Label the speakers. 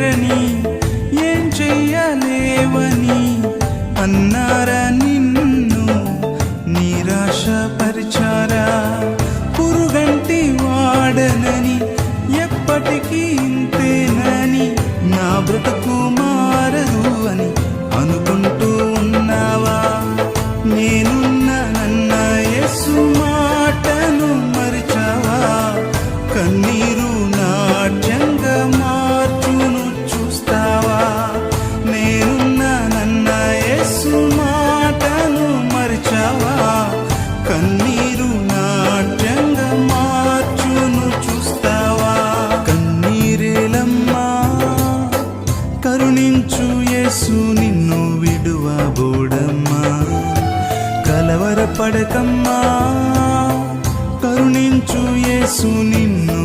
Speaker 1: చేరని ఏం చెయ్యలేవని అన్నారా నిన్ను నిరాశపరిచారా? పురుగంటి వాడనని ఎప్పటికీ ఇంతేనని నా బ్రతుకు మారదు అని అనుకుంటూ ఉన్నావా? నేనున్న నన్న యస్సు మాటను మరిచావా? కన్నీరు నాట్యం మరిచావా కన్నీరు నాట్యంగా మార్చును చూస్తావా? కన్నీరేలమ్మా కరుణించు యేసు నిన్ను విడువబోడమ్మా కలవరపడకమ్మా కరుణించు యేసు నిన్ను